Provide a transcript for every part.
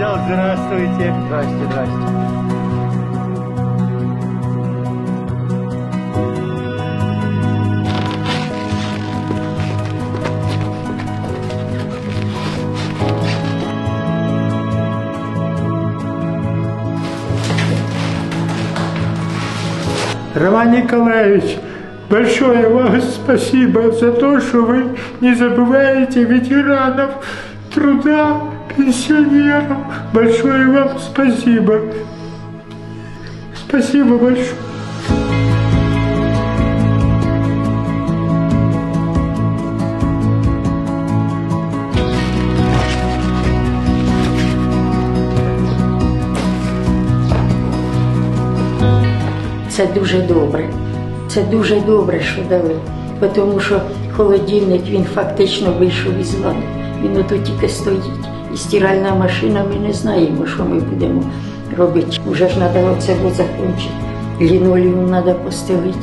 Отдел, здравствуйте. Здрасте, здрасте. Роман Николаевич, большое вам спасибо за то, что вы не забываете ветеранов труда, пенсионеров. Большое вам спасибо. Спасибо большое. Це дуже добре. Це дуже добре, що дали. Тому що холодильник він фактично вийшов із ладу. Він ото тільки стоїть. І стиральна машина, ми не знаємо, що ми будемо робити. Уже ж треба оце закінчити. Лінолеум треба постелити.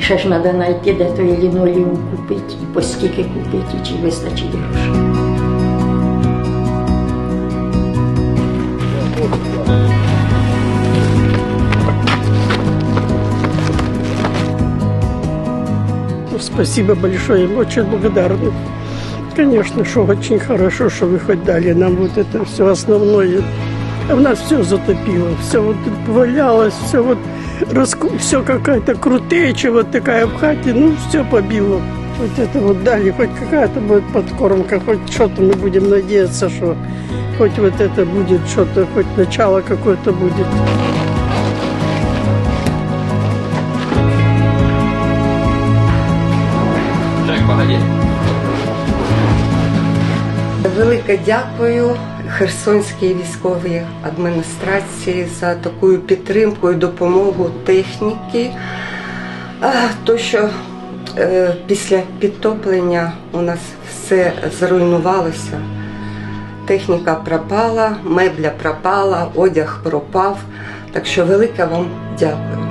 Ще ж треба знайти, де той лінолеум купити, і по скільки купити, і чи вистачить грошей. Ну, Спасибо большое, очень благодарны. Конечно, что очень хорошо, что вы хоть дали нам вот это все основное. А у нас все затопило, все вот валялось, все вот раску... все какая-то крутеча вот такая в хате, ну все побило. Вот это вот дали, хоть какая-то будет подкормка, хоть что-то мы будем надеяться, что хоть вот это будет что-то, хоть начало какое-то будет. Велике дякую Херсонській військовій адміністрації за таку підтримку і допомогу техніки. То, що е, після підтоплення у нас все зруйнувалося. Техніка пропала, мебля пропала, одяг пропав. Так що велике вам дякую.